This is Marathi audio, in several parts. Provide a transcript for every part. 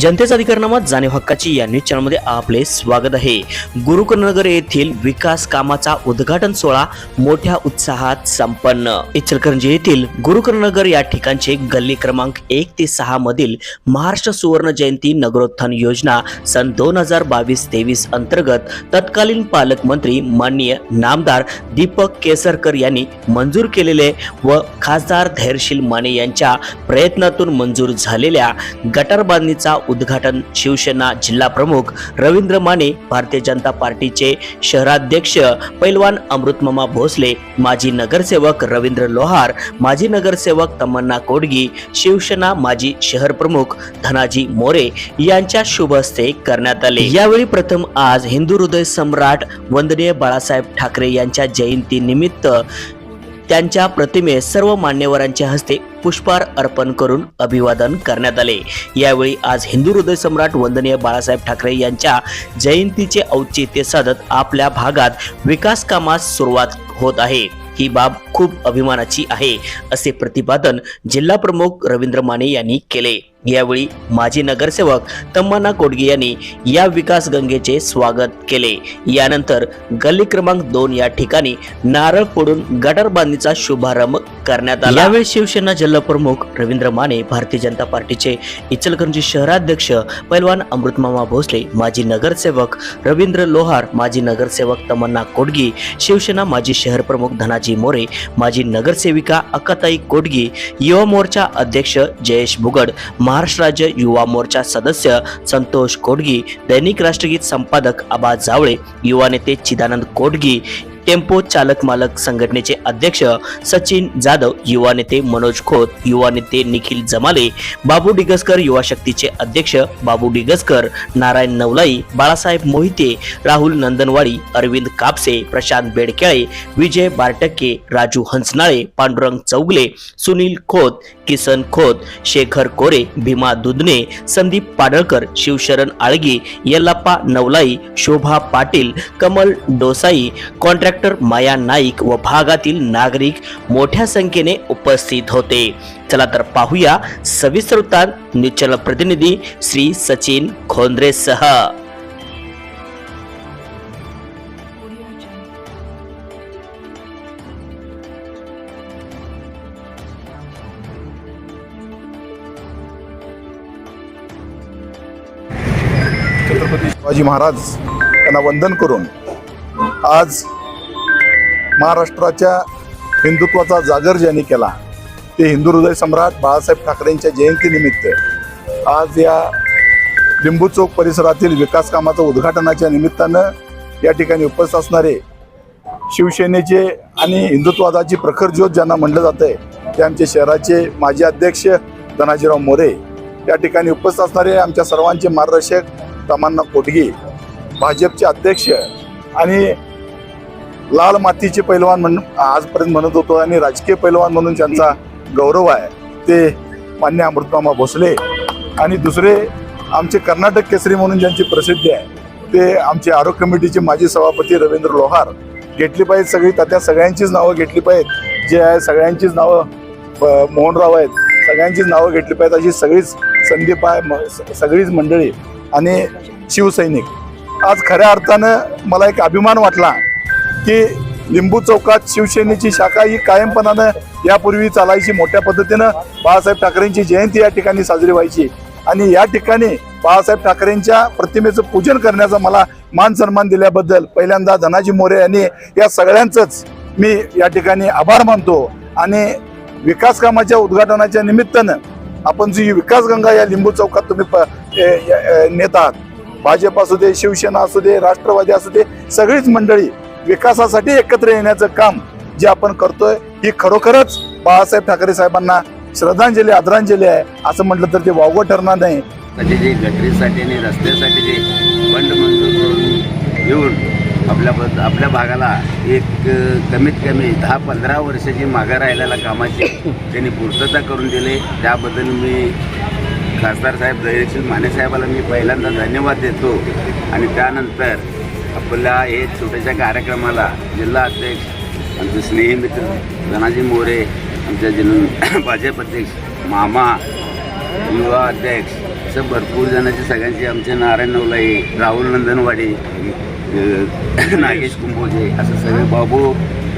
जनतेचा अधिकारनामा जाणीव हक्काची या न्यूज चॅनलमध्ये आपले स्वागत आहे. गुरुकुलनगर येथील विकास कामाचा उद्घाटन सोहळा मोठ्या उत्साहात संपन्न. इचलकरंजी येथील गुरुकुलनगर या ठिकाणचे गल्ली क्रमांक एक ते सहा मधील महाराष्ट्र सुवर्ण जयंती नगरोत्थान योजना सन दोन हजार बावीस तेवीस अंतर्गत तत्कालीन पालकमंत्री माननीय नामदार दीपक केसरकर यांनी मंजूर केलेले व खासदार धैर्यशील माने यांच्या प्रयत्नातून मंजूर झालेल्या गटारबांधणीचा उद्घाटन शिवसेना जिल्हा प्रमुख रवींद्र माने भारतीय जनता पार्टीचे शहराध्यक्ष पैलवान अमृतमामा भोसले माजी नगरसेवक रवींद्र लोहार माजी नगरसेवक तमन्ना कोडगी शिवसेना माजी शहर प्रमुख धनाजी मोरे यांच्या शुभ हस्ते करण्यात आले. यावेळी प्रथम आज हिंदू हृदय सम्राट वंदनीय बाळासाहेब ठाकरे यांच्या जयंती निमित्त त्यांच्या प्रतिमेस सर्व मान्यवरांच्या हस्ते पुष्पार अर्पण करून अभिवादन करण्यात आले. यावेळी आज हिंदू हृदय सम्राट वंदनीय बाळासाहेब ठाकरे यांच्या जयंतीचे औचित्य साधत आपल्या भागात विकास कामास सुरुवात होत आहे. ही बाब खूप अभिमानाची आहे असे प्रतिपादन जिल्हा प्रमुख रवींद्र माने यांनी केले. यावेळी माजी नगरसेवक तम्मन्ना कोडगे यांनी या विकास गंगेचे स्वागत केले. यानंतर गल्ली क्रमांक दोन या ठिकाणी नारळ फोडून गटर बांधणीचा शुभारंभ करण्यात आला. यावेळी शिवसेना जिल्हा प्रमुख रवींद्र माने भारतीय जनता पार्टीचे इचलकरंजी शहराध्यक्ष पैलवान अमृतमामा भोसले माजी नगरसेवक रवींद्र लोहार माजी नगरसेवक तमन्ना कोडगी शिवसेना माजी शहर प्रमुख धनाजी मोरे माजी नगरसेविका अकाताई कोडगी युवा मोर्चा अध्यक्ष जयेश बुगड महाराष्ट्र राज्य युवा मोर्चा सदस्य संतोष कोडगी दैनिक राष्ट्रगीत संपादक आबा जावळे युवा नेते चिदानंद कोडगी टेम्पो चालक मालक संघटनेचे अध्यक्ष सचिन जाधव युवा नेते मनोज खोत युवा नेते निखिल जमाले बाबू डिगसकर युवा शक्तीचे अध्यक्ष बाबू डिगसकर नारायण नवलाई बाळासाहेब मोहिते राहुल नंदनवाडी अरविंद कापसे प्रशांत बेडकेळे विजय बारटक्के राजू हंसनाळे पांडुरंग चौगले सुनील खोत किसन खोत शेखर कोरे भीमा दुधने संदीप पाडळकर शिवशरण आळगी यल्लाप्पा नवलाई शोभा पाटील कमल डोसाई कॉन्ट्रॅक्ट कॉन्ट्रॅक्टर माया नाईक व भागातील नागरिक मोठ्या संख्येने उपस्थित होते. चला तर पाहूया सविस्तर वृत्तांत न्यूज चॅनल प्रतिनिधी श्री सचिन खोंद्रेसह छत्रपती शिवाजी महाराज यांना वंदन करून आज महाराष्ट्राच्या हिंदुत्वाचा जागर ज्यांनी केला ते हिंदू हृदय सम्राट बाळासाहेब ठाकरेंच्या जयंतीनिमित्त आज या लिंबू चौक परिसरातील विकास कामाचं उद्घाटनाच्या निमित्तानं या ठिकाणी उपस्थित असणारे शिवसेनेचे आणि हिंदुत्वादाची प्रखर ज्योत ज्यांना म्हणलं आहे ते आमचे शहराचे माजी अध्यक्ष धनाजीराव मोरे या ठिकाणी उपस्थित असणारे आमच्या सर्वांचे मार्गदर्शक तमन्ना कोटगी भाजपचे अध्यक्ष आणि लाल मातीचे पैलवान म्हणून आजपर्यंत म्हणत होतो आणि राजकीय पैलवान म्हणून ज्यांचा गौरव आहे ते मान्य अमृतमामा भोसले आणि दुसरे आमचे कर्नाटक केसरी म्हणून ज्यांची प्रसिद्धी आहे ते आमचे आरोग्य कमिटीचे माजी सभापती रवींद्र लोहार. घेतली पाहिजेत सगळी त्या सगळ्यांचीच नावं घेतली पाहिजेत. जे आहे सगळ्यांचीच नावं मोहनराव आहेत सगळ्यांचीच नावं घेतली पाहिजेत. अशी सगळीच संदीप आहे म- स- सगळीच मंडळी आणि शिवसैनिक. आज खऱ्या अर्थानं मला एक अभिमान वाटला की लिंबू चौकात शिवसेनेची शाखा ही कायमपणानं यापूर्वी चालायची मोठ्या पद्धतीनं. बाळासाहेब ठाकरेंची जयंती या ठिकाणी साजरी व्हायची. आणि या ठिकाणी बाळासाहेब ठाकरेंच्या प्रतिमेचं पूजन करण्याचा मला मान सन्मान दिल्याबद्दल पहिल्यांदा धनाजी मोरे यांनी या सगळ्यांचंच मी या ठिकाणी आभार मानतो. आणि विकास कामाच्या उद्घाटनाच्या निमित्तानं आपण जी विकास गंगा या लिंबू चौकात तुम्ही प- ए- नेत आहात भाजप असू दे शिवसेना असू दे राष्ट्रवादी असू दे सगळीच मंडळी विकासासाठी एकत्र येण्याचं काम जे आपण करतोय ही खरोखरच बाळासाहेब ठाकरे साहेबांना श्रद्धांजली आदरांजली आहे. असं म्हटलं तर ते वावगं ठरणार नाही. म्हणजे जे गटरीसाठी आणि रस्त्यासाठी जे फंड मंजूर करून घेऊन आपल्या आपल्या भागाला एक कमीत कमी दहा पंधरा वर्षाची मागं राहिलेल्या कामाची त्यांनी पूर्तता करून दिली. त्याबद्दल मी खासदार साहेब दयशील माने साहेबाला मी पहिल्यांदा धन्यवाद देतो. आणि त्यानंतर आपल्या हे छोट्याशा कार्यक्रमाला जिल्हा अध्यक्ष आमचे स्नेही मित्र धनाजी मोरे आमच्या जिल्हा भाजप अध्यक्ष मामा युवा अध्यक्ष असं भरपूर जणांचे सगळ्यांचे आमचे नारायण नवलाई राहुल नंदनवाडी नागेश कुंभोजे असं सगळे बाबू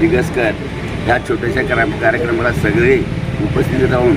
दिगसकर ह्या छोट्याशा कार्यक्रमाला सगळे उपस्थित राहून